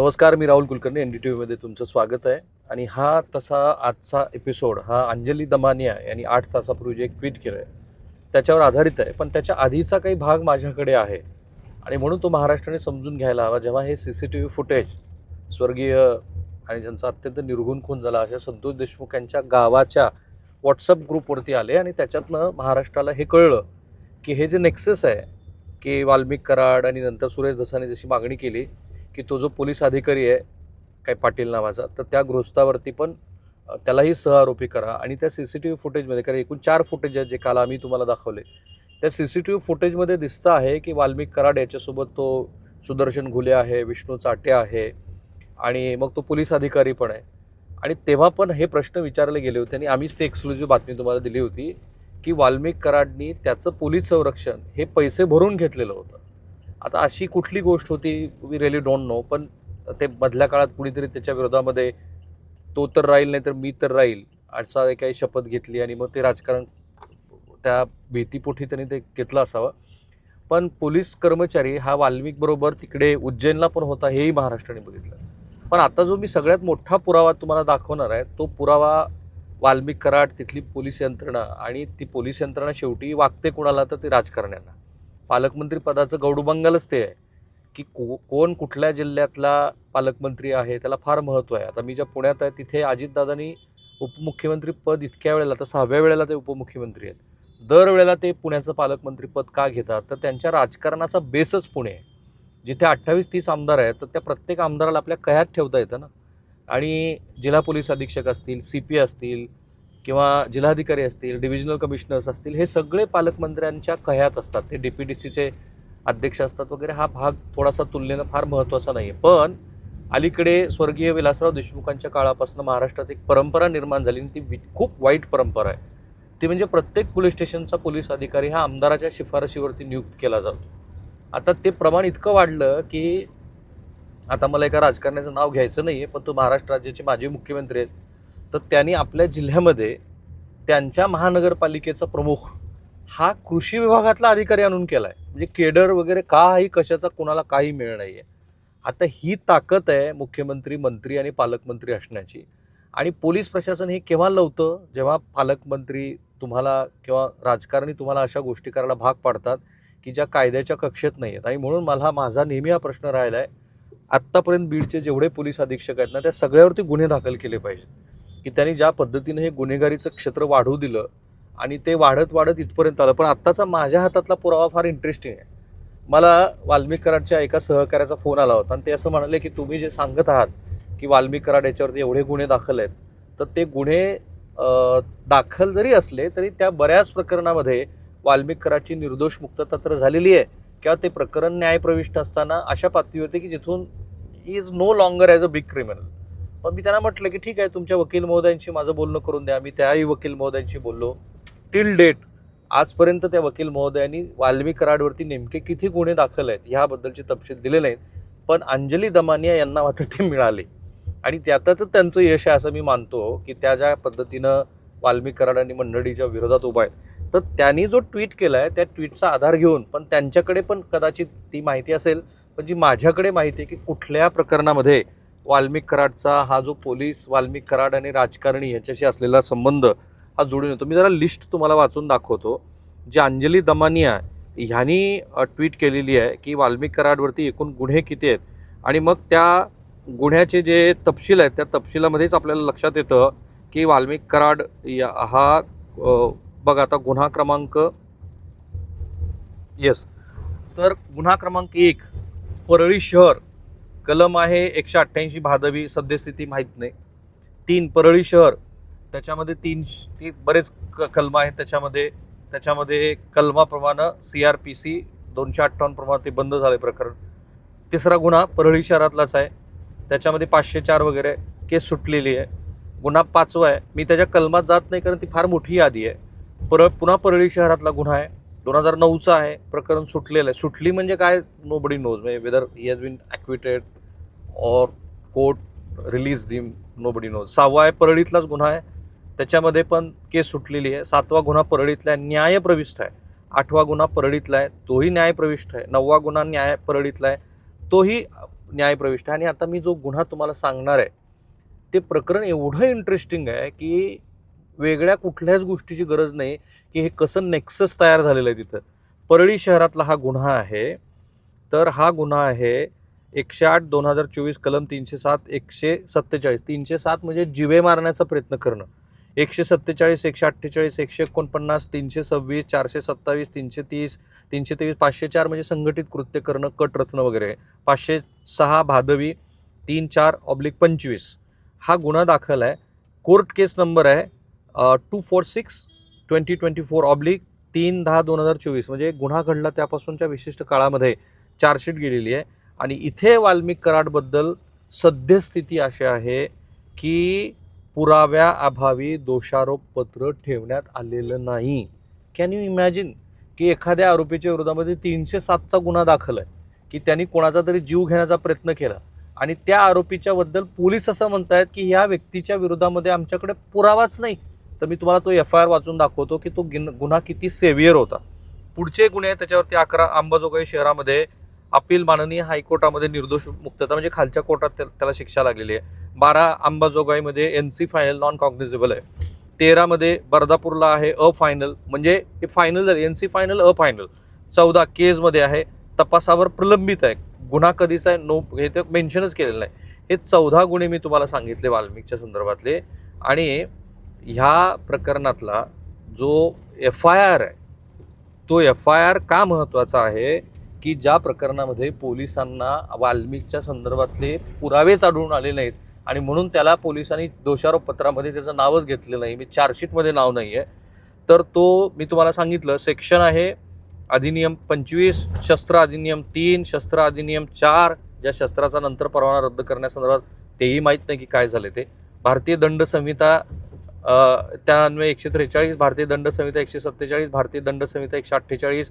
नमस्कार मी Rahul Kulkarni N D T व्हीमध्ये तुमचं स्वागत आहे. आणि हा तसा आजचा एपिसोड हा अंजली दमानिया यांनी आठ तासापूर्वी जे एक ट्विट केलं आहे त्याच्यावर आधारित आहे. पण त्याच्या आधीचा काही भाग माझ्याकडे आहे. आणि म्हणून तो महाराष्ट्राने समजून घ्यायला हवा. जेव्हा हे C C T V footage स्वर्गीय आणि ज्यांचा अत्यंत निर्गुण खून झाला अशा संतोष देशमुख यांच्या गावाच्या व्हॉट्सअप ग्रुपवरती आले आणि त्याच्यातनं महाराष्ट्राला हे कळलं की हे जे नेक्सस आहे की वाल्मिक कराड आणि नंतर सुरेश धसाने जशी मागणी केली की तो जो पोलीस अधिकारी आहे काय पाटील नावाचा तर त्या गृहस्थावरती पण त्यालाही सहआरोपी करा. आणि त्या सी सी टी व्ही फुटेजमध्ये कारण एकूण चार फुटेज आहेत जे काल आम्ही तुम्हाला दाखवले त्या सी सी टी व्ही फुटेजमध्ये दिसतं आहे की वाल्मिक कराड याच्यासोबत तो सुदर्शन घुले आहे विष्णू चाटे आहे आणि मग तो पोलीस अधिकारी पण आहे. आणि तेव्हा पण हे प्रश्न विचारले गेले होते आणि आम्हीच ते एक्सक्लुझिव्ह बातमी तुम्हाला दिली होती की वाल्मिक कराडनी त्याचं पोलीस संरक्षण हे पैसे भरून घेतलेलं होतं. आता अशी कुठली गोष्ट होती वी रिअली डोंट नो पण ते मधल्या काळात कुणीतरी त्याच्या विरोधामध्ये तो तर राहील नाही तर मी तर राहील असा काही शपथ घेतली आणि मग ते राजकारण त्या भीतीपोटी त्यांनी ते घेतलं असावं. पण पोलीस कर्मचारी हा वाल्मिकबरोबर तिकडे उज्जैनला पण होता हेही महाराष्ट्राने बघितलं. पण आता जो मी सगळ्यात मोठा पुरावा तुम्हाला दाखवणार आहे तो पुरावा वाल्मिक कराड तिथली पोलीस यंत्रणा आणि ती पोलीस यंत्रणा शेवटी वागते कोणाला तर ते राजकारण्यांना. पालकमंत्री पदाचं गौडूबंगालच ते आहे. की को कोण कुठल्या जिल्ह्यातला पालकमंत्री आहे त्याला फार महत्त्व आहे. आता मी ज्या पुण्यात आहे तिथे अजितदादांनी उपमुख्यमंत्री पद इतक्या वेळेला तर सहाव्या वेळेला ते उपमुख्यमंत्री आहेत. दरवेळेला ते पुण्याचं पालकमंत्रीपद का घेतात? तर त्यांच्या राजकारणाचा बेसच पुणे आहे. जिथे अठ्ठावीस तीस आमदार आहेत तर त्या प्रत्येक आमदाराला आपल्या कयात ठेवता येतं ना? आणि जिल्हा पोलीस अधीक्षक असतील सी पी असतील किंवा जिल्हाधिकारी असतील डिव्हिजनल कमिशनर्स असतील हे सगळे पालकमंत्र्यांच्या कह्यात असतात. ते डी पी डी सीचे अध्यक्ष असतात वगैरे हा भाग थोडासा तुलनेनं फार महत्त्वाचा नाही आहे पण अलीकडे स्वर्गीय विलासराव देशमुखांच्या काळापासून महाराष्ट्रात एक परंपरा निर्माण झाली आणि ती वि- खूप वाईट परंपरा आहे. ती म्हणजे प्रत्येक पोलीस स्टेशनचा पोलीस अधिकारी हा आमदाराच्या शिफारशीवरती नियुक्त केला जातो. आता ते प्रमाण इतकं वाढलं की आता मला एका राजकारण्याचं नाव घ्यायचं नाही आहे पण तो महाराष्ट्र राज्याचे माजी मुख्यमंत्री आहेत. तर त्यांनी आपल्या जिल्ह्यामध्ये त्यांच्या महानगरपालिकेचा प्रमुख हा कृषी विभागातला अधिकारी आणून केला आहे म्हणजे केडर वगैरे काही कशाचा कोणाला काही मिळ नाही आहे आता ही ताकद आहे मुख्यमंत्री मंत्री आणि पालकमंत्री असण्याची. आणि पोलीस प्रशासन हे केव्हा लवतं जेव्हा पालकमंत्री तुम्हाला किंवा राजकारणी तुम्हाला अशा गोष्टी करायला भाग पाडतात की ज्या कायद्याच्या कक्षेत नाही आहेत आणि म्हणून मला माझा नेहमी हा प्रश्न राहिला आहे आत्तापर्यंत बीडचे जेवढे पोलीस अधीक्षक आहेत ना त्या सगळ्यावरती गुन्हे दाखल केले पाहिजेत. की त्यांनी ज्या पद्धतीनं हे गुन्हेगारीचं क्षेत्र वाढू दिलं आणि ते वाढत वाढत इथपर्यंत आलं. पण आत्ताचा माझ्या हातातला पुरावा फार इंटरेस्टिंग आहे. मला वाल्मिकराडच्या एका सहकार्याचा फोन आला होता आणि ते असं म्हणाले की तुम्ही जे सांगत आहात की वाल्मिक कराड याच्यावरती एवढे गुन्हे दाखल आहेत तर ते गुन्हे दाखल जरी असले तरी त्या बऱ्याच प्रकरणामध्ये वाल्मिक कराडची निर्दोष मुक्तता तर झालेली आहे किंवा ते प्रकरण न्यायप्रविष्ट असताना अशा पातळीवरती की जिथून is no longer as a big criminal पण मी त्यांना म्हटलं की ठीक आहे तुमच्या वकील महोदयांशी माझं बोलणं करून द्या. मी त्याही वकील महोदयांशी बोललो. टिल डेट आजपर्यंत त्या वकील महोदयांनी वाल्मी कराडवरती नेमके किती गुन्हे दाखल आहेत ह्याबद्दलचे तपशील दिले नाहीत पण अंजली दमानिया यांना मात्र ते मिळाले. आणि त्यातच त्यांचं यश आहे असं मी मानतो की त्या ज्या पद्धतीनं वाल्मी कराड आणि मंडळीच्या विरोधात उभा आहे तर त्यांनी जो ट्विट केला आहे त्या ट्विटचा आधार घेऊन पण त्यांच्याकडे पण कदाचित ती माहिती असेल. पण जी माझ्याकडे माहिती आहे की कुठल्या प्रकरणामध्ये वाल्मिक कराडचा हा जो पोलीस वाल्मिक कराड आणि राजकारणी याच्याशी असलेला संबंध हा जोडून येतो. मी जरा लिस्ट तुम्हाला वाचून दाखवतो. जी अंजली दमानिया ह्यांनी ट्विट केलेली आहे की वाल्मिक कराडवरती एकूण गुन्हे किती आहेत? आणि मग त्या गुन्ह्याचे जे तपशील आहेत त्या तपशिलामध्येच आपल्याला लक्षात येतं की वाल्मिक कराड या हा बघा आता गुन्हा क्रमांक येस तर गुन्हा क्रमांक एक परळी शहर. कलम आहे एकशे अठ्ठ्याऐंशी भादवी सद्यस्थिती माहीत नाही. तीन परळी शहर त्याच्यामध्ये तीन ती बरेच क कलम आहेत. त्याच्यामध्ये त्याच्यामध्ये कलमाप्रमाणे सी आर पी सी दोनशे अठ्ठावन्न प्रमाणे ते बंद झाले प्रकरण. तिसरा गुन्हा परळी शहरातलाच आहे. त्याच्यामध्ये पाचशे चार वगैरे केस सुटलेली आहे. गुन्हा पाचवा आहे. मी त्याच्या कलमात जात नाही कारण ती फार मोठी यादी आहे. पर पुन्हा परळी शहरातला गुन्हा आहे. दोन हजार नऊचं आहे प्रकरण सुटलेलं आहे. सुटली म्हणजे काय? नो बडी नोज म्हणजे whether he has been acquitted or court release deemed nobody knows सहावा आहे परळीतलाच गुन्हा आहे. त्याच्यामध्ये पण केस सुटलेली आहे. सातवा गुन्हा परळीतला आहे न्यायप्रविष्ट आहे. आठवा गुन्हा परळीतला आहे तोही न्यायप्रविष्ट आहे. नववा गुन्हा न्याय परळीतला आहे तोही न्यायप्रविष्ट आहे. आणि आता मी जो गुन्हा तुम्हाला सांगणार आहे ते प्रकरण एवढं इंटरेस्टिंग आहे की वेगळ्या कुठल्याच गोष्टीची गरज नाही की हे कसं नेक्सस तयार झालेलं आहे तिथं. परळी शहरातला हा गुन्हा आहे. तर हा गुन्हा आहे एकशे आठ दोन हजार चोवीस कलम तीनशे सात एकशे सत्तेचाळीस. तीनशे सात म्हणजे जिवे मारण्याचा प्रयत्न करणं. एकशे सत्तेचाळीस एकशे अठ्ठेचाळीस एकशे एकोणपन्नास तीनशे सव्वीस चारशे सत्तावीस तीनशे तीस तीनशे तेवीस पाचशे चार म्हणजे संघटित कृत्य करणं कट रचणं वगैरे. पाचशे सहा भादवी तीन चार ऑब्लिक पंचवीस. हा गुन्हा दाखल आहे. कोर्ट केस नंबर आहे. Two four six twenty twenty four oblique तीन दहा दोन हजार चोवीस. म्हणजे गुन्हा घडला त्यापासूनच्या विशिष्ट काळामध्ये चार्जशीट गेलेली आहे. आणि इथे वाल्मिक कराडबद्दल सद्यस्थिती अशी आहे की पुराव्याअभावी दोषारोपपत्र ठेवण्यात आलेलं नाही. कॅन यू इमॅजिन की एखाद्या आरोपीच्या विरोधामध्ये तीनशे सातचा गुन्हा दाखल आहे. की त्यांनी कोणाचा तरी जीव घेण्याचा प्रयत्न केला. आणि त्या आरोपीच्याबद्दल पोलीस असं आहेत की ह्या व्यक्तीच्या विरोधामध्ये आमच्याकडे पुरावाच नाही. तर मी तुम्हाला तो एफ आय आर वाचून दाखवतो की तो गिन गुन्हा किती सेव्हिअर होता. पुढचे गुन्हे त्याच्यावरती अकरा अंबाजोगाई शहरामध्ये अपील माननीय हायकोर्टामध्ये निर्दोष मुक्तता म्हणजे खालच्या कोर्टात त्याला शिक्षा लागलेली आहे. बारा अंबाजोगाईमध्ये N C final non cognizable आहे. तेरामध्ये बर्दापूरला आहे अ फायनल म्हणजे हे फायनल झाले. N C final A final चौदा केजमध्ये आहे. तपासावर प्रलंबित आहे. गुन्हा कधीचा आहे? नो हे ते मेन्शनच केलेलं नाही. हे चौदा गुन्हे मी तुम्हाला सांगितले वाल्मिकच्या संदर्भातले. आणि ह्या प्रकरणातला जो एफ आय आर आहे तो एफ आय आर का महत्त्वाचा आहे की ज्या प्रकरणामध्ये पोलिसांना वाल्मिकच्या संदर्भातले पुरावेच आढळून आले नाहीत आणि म्हणून त्याला पोलिसांनी दोषारोप पत्रामध्ये त्याचं नावच घेतलं नाही मी चार्जशीटमध्ये नाव नाही आहे तर तो मी तुम्हाला सांगितलं सेक्शन आहे अधिनियम पंचवीस शस्त्र अधिनियम तीन शस्त्र अधिनियम चार ज्या शस्त्राचा नंतर परवाना रद्द करण्यासंदर्भात तेही माहीत नाही की काय झाले ते. भारतीय दंड संहिता त्यान्वये एकशे त्रेचाळीस भारतीय दंड संहिता एकशे सत्तेचाळीस भारतीय दंड संहिता एकशे अठ्ठेचाळीस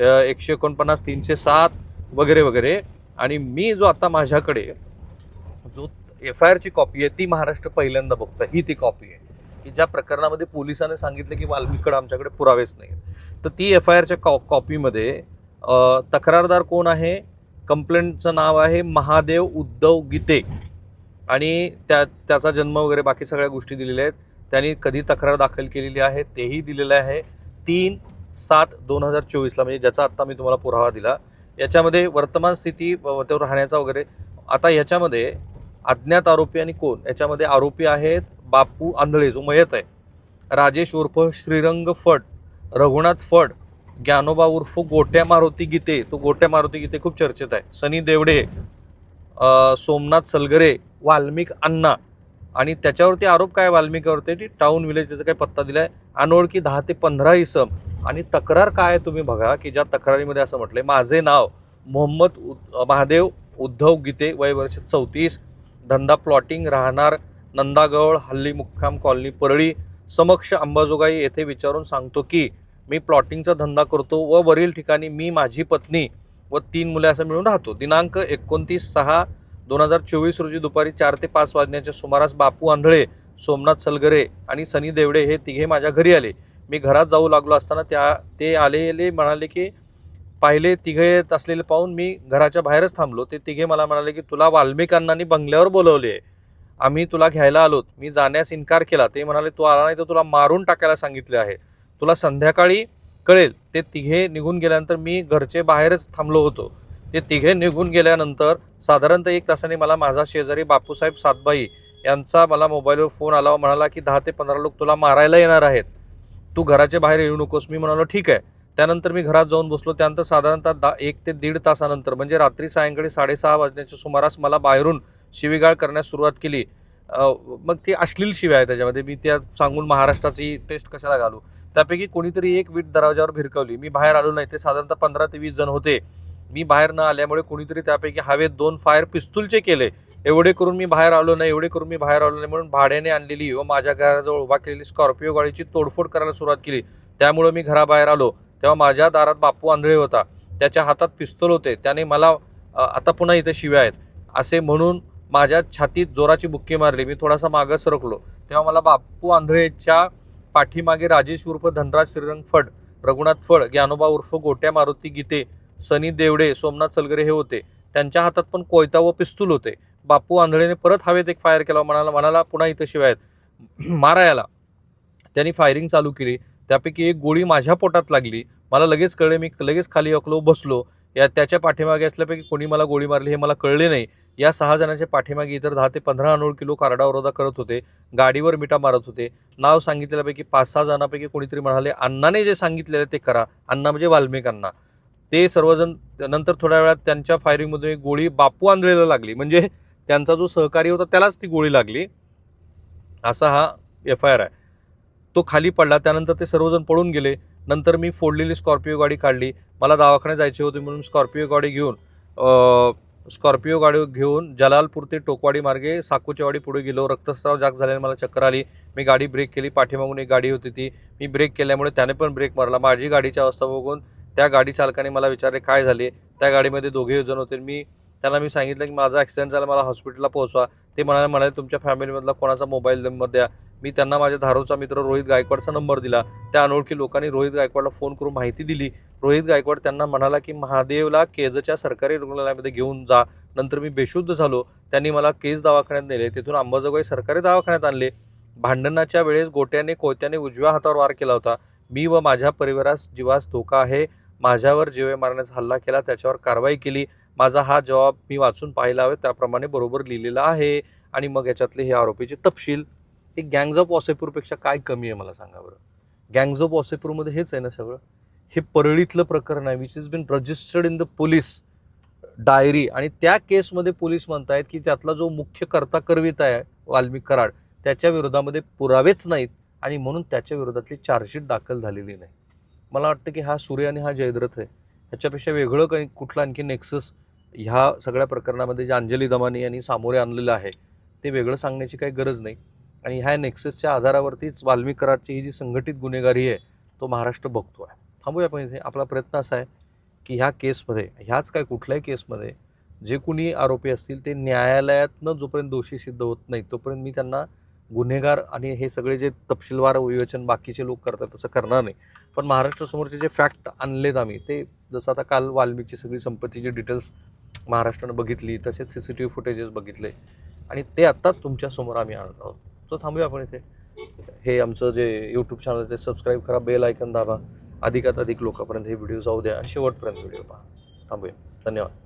एकशे एकोणपन्नास तीनशे सात वगैरे वगैरे. आणि मी जो आता माझ्याकडे जो एफ आय आरची कॉपी आहे ती महाराष्ट्र पहिल्यांदा बघतोय. ही ती कॉपी आहे. की ज्या प्रकरणामध्ये पोलिसांनी सांगितलं की वाल्मिकडे आमच्याकडे पुरावेच नाही तर ती एफ आय आरच्या कॉ कॉपीमध्ये तक्रारदार कोण आहे? कंप्लेंटचं नाव आहे महादेव उद्धव गीते. आणि त्या त्याचा जन्म वगैरे बाकी सगळ्या गोष्टी दिलेल्या आहेत. त्यांनी कधी तक्रार दाखल केलेली आहे तेही दिलेलं आहे. तीन सात दोन हजार चोवीसला म्हणजे ज्याचा आत्ता मी तुम्हाला पुरावा दिला. याच्यामध्ये वर्तमान स्थिती त्यावर राहण्याचा वगैरे आता याच्यामध्ये अज्ञात आरोपी आणि कोण? याच्यामध्ये आरोपी आहेत बापू आंधळे जो मयत आहे. राजेश उर्फ श्रीरंग फड रघुनाथ फड ज्ञानोबा उर्फ गोट्या मारुती गीते. तो गोट्या मारुती गीते खूप चर्चेत आहे. सनी देवडे सोमनाथ सलगरे वाल्मिक अण्णा आणि त्याच्यावरती आरोप काय वाल्मिकावरती की टाऊन विलेज त्याचा काय पत्ता आहे अनोळखी दहा ते पंधरा इसम. आणि तक्रार काय आहे तुम्ही बघा की ज्या तक्रारीमध्ये असं म्हटलंय माझे नाव मोहम्मद उद- महादेव उद्धव गीते वय वर्ष चौतीस धंदा प्लॉटिंग राहणार नंदागौळ हल्ली मुक्काम कॉलनी परळी समक्ष अंबाजोगाई येथे विचारून सांगतो की मी प्लॉटिंगचा धंदा करतो व वरील ठिकाणी मी माझी पत्नी व तीन मुले असं मिळून राहतो. दिनांक एकोणतीस सहा दोन हजार चोवीस रोजी दुपारी चार ते पाच वाजण्याच्या सुमारास बापू आंधळे सोमनाथ सलगरे आणि सनी देवडे हे तिघे माझ्या घरी आले. मी घरात जाऊ लागलो असताना त्या ते आलेले म्हणाले की पाहिले तिघे येत असलेले पाहून मी घराच्या बाहेरच थांबलो. ते तिघे मला म्हणाले की तुला वाल्मिकांनी बंगल्यावर बोलवले आहे. आम्ही तुला घ्यायला आलोत. मी जाण्यास इन्कार केला. ते म्हणाले तू आला नाही तर तुला मारून टाकायला सांगितले आहे. तुला संध्याकाळी कळेल. ते तिघे निघून गेल्यानंतर मी घरचे बाहेरच थांबलो होतो. ते तिघे निघून गेल्यानंतर साधारणतः एक तासाने मला माझा शेजारी बापूसाहेब सातबाई यांचा मला मोबाईलवर फोन आला व म्हणाला की दहा ते पंधरा लोक तुला मारायला येणार आहेत. तू घराच्या बाहेर येऊ नकोस. मी म्हणालो ठीक आहे. त्यानंतर मी घरात जाऊन बसलो. त्यानंतर साधारणतः दा एक ते दीड तासानंतर म्हणजे रात्री सायंकाळी साडेसहा वाजण्याच्या सुमारास मला बाहेरून शिवीगाळ करण्यास सुरुवात केली. मग ती अश्लील शिव्या आहे त्याच्यामध्ये. मी त्या सांगून महाराष्ट्राची टेस्ट कशाला घालू? त्यापैकी कोणीतरी एक वीट दरवाजावर भिरकवली. मी बाहेर आलो नाही. ते साधारणतः पंधरा ते वीस जण होते. मी बाहेर न आल्यामुळे कोणीतरी त्यापैकी हवेत दोन फायर पिस्तूलचे केले एवढे करून मी बाहेर आलो नाही एवढे करून मी बाहेर आलो नाही म्हणून भाड्याने आणलेली व माझ्या घराजवळ उभा केलेली स्कॉर्पिओ गाडीची तोडफोड करायला सुरुवात केली. त्यामुळे मी घराबाहेर आलो. तेव्हा माझ्या दारात बापू आंधळे होता. त्याच्या हातात पिस्तूल होते. त्याने मला आता पुन्हा इथे शिव्या आहेत. असे म्हणून माझ्या छातीत जोराची बुक्की मारली. मी थोडासा मागं सरकलो. तेव्हा मला बापू आंधळेच्या पाठीमागे राजेश उर्फ धनराज श्रीरंग फड रघुनाथ फड ज्ञानोबा उर्फ गोट्या मारुती गीते सनी देवडे सोमनाथ सलगरे हे होते. त्यांच्या हातात पण कोयता व पिस्तूल होते. बापू आंधळेने परत हवेत एक फायर केला. म्हणाला म्हणाला पुन्हा इथं शिवाय मारायला. त्यांनी फायरिंग चालू केली. त्यापैकी एक गोळी माझ्या पोटात लागली. मला लगेच कळले मी लगेच खाली अकलो बसलो. या त्याच्या पाठीमागे असल्यापैकी कोणी मला गोळी मारली हे मला कळले नाही. या सहा जणांच्या पाठीमागे इतर दहा ते पंधरा अनोळ किलो कारडावरोधा करत होते. गाडीवर मिठा मारत होते. नाव सांगितलेल्यापैकी पाच सहा जणांपैकी कोणीतरी म्हणाले अण्णाने जे सांगितलेलं ते करा. अण्णा म्हणजे वाल्मिकांना. ते सर्वजण नंतर थोड्या वेळात त्यांच्या फायरिंगमधून एक गोळी बापू आंधळेला लागली. म्हणजे त्यांचा जो सहकारी होता त्यालाच ती गोळी लागली. असा हा एफ आय आर आहे. तो खाली पडला. त्यानंतर ते सर्वजण पळून गेले. नंतर मी फोडलेली स्कॉर्पिओ गाडी काढली. मला दवाखान्यात जायचे होते म्हणून स्कॉर्पिओ गाडी घेऊन स्कॉर्पिओ गाडी घेऊन जलालपूर ते टोकवाडी मार्गे साकोचेवाडी पुढे गेलो. रक्तस्राव जाग झाल्याने मला चक्कर आली. मी गाडी ब्रेक केली. पाठीमागून एक गाडी होती ती. मी ब्रेक केल्यामुळे त्याने पण ब्रेक मारला. माझी गाडीची अवस्था बघून त्या गाडी चालकाने मला विचारले काय झाले? त्या गाडीमध्ये दोघे जण होते. मी त्यांना मी सांगितलं की माझा ॲक्सिडेंट झाला मला हॉस्पिटलला पोहोचवा. ते म्हणाले म्हणाले तुमच्या फॅमिलीमधला कोणाचा मोबाईल नंबर द्या. मी त्यांना माझ्या धारोचा मित्र रोहित गायकवाडचा नंबर दिला. त्या अनोळखी लोकांनी रोहित गायकवाडला फोन करून माहिती दिली. रोहित गायकवाड त्यांना म्हणाला की महादेवला केजच्या सरकारी रुग्णालयामध्ये घेऊन जा. नंतर मी बेशुद्ध झालो. त्यांनी मला केज दवाखान्यात नेले. तिथून अंबाजोगाई सरकारी दवाखान्यात आणले. भांडणाच्या वेळेस गोट्याने कोयत्याने उजव्या हातावर वार केला होता. मी व माझ्या परिवारास जीवास धोका आहे. माझ्यावर जीवे मारण्याचा हल्ला केला त्याच्यावर कारवाई केली. माझा हा जवाब मी वाचून पाहिला हवे त्याप्रमाणे बरोबर लिहिलेला आहे. आणि मग याच्यातले हे आरोपीचे तपशील. हे गँग्ज ऑफ वॉसेपूरपेक्षा काय कमी आहे मला सांगा बरं? गँग्ज ऑफ वॉसेपूरमध्ये हेच आहे ना सगळं? हे परळीतलं प्रकरण आहे which is been registered in the police diary आणि त्या केसमध्ये पोलीस म्हणतायत की त्यातला जो मुख्य कर्ता करवित आहे वाल्मिक कराड त्याच्या विरोधामध्ये पुरावेच नाहीत. आणि म्हणून त्याच्या विरोधातली चार्जशीट दाखल झालेली नाही. मला वाटतं की हा सूर्य आणि हा जयद्रथ आहे ह्याच्यापेक्षा वेगळं काही कुठलं आणखी नेक्सस ह्या सगळ्या प्रकरणामध्ये जे अंजली दमानी यांनी सामोरे आणलेलं आहे ते वेगळं सांगण्याची काही गरज नाही. आणि ह्या नेक्ससच्या आधारावरतीच वाल्मिक कराडची ही जी संघटित गुन्हेगारी आहे तो महाराष्ट्र बघतो आहे थांबूया पण इथे. आपला प्रयत्न असा आहे की ह्या केसमध्ये ह्याच काय कुठल्याही केसमध्ये जे कुणी आरोपी असतील ते न्यायालयातनं जोपर्यंत दोषी सिद्ध होत नाही तोपर्यंत मी त्यांना गुन्हेगार आणि हे सगळे जे तपशीलवार विवेचन बाकीचे लोक करतात तसं करणार नाही. पण महाराष्ट्रासमोरचे जे फॅक्ट आणलेत आम्ही ते जसं आता काल वाल्मिकची सगळी संपत्तीची डिटेल्स महाराष्ट्रानं बघितली तसेच C C T V footages बघितले. आणि ते आत्ता तुमच्यासमोर आम्ही आणत आहोत. सो थांबूया आपण इथे. हे आमचं जे यूट्यूब चॅनल ते सबस्क्राईब करा बेल ऐकन दाबा. अधिकात अधिक लोकांपर्यंत हे व्हिडिओ जाऊ द्या. आणि शेवटपर्यंत व्हिडिओ पहा. थांबूया. धन्यवाद.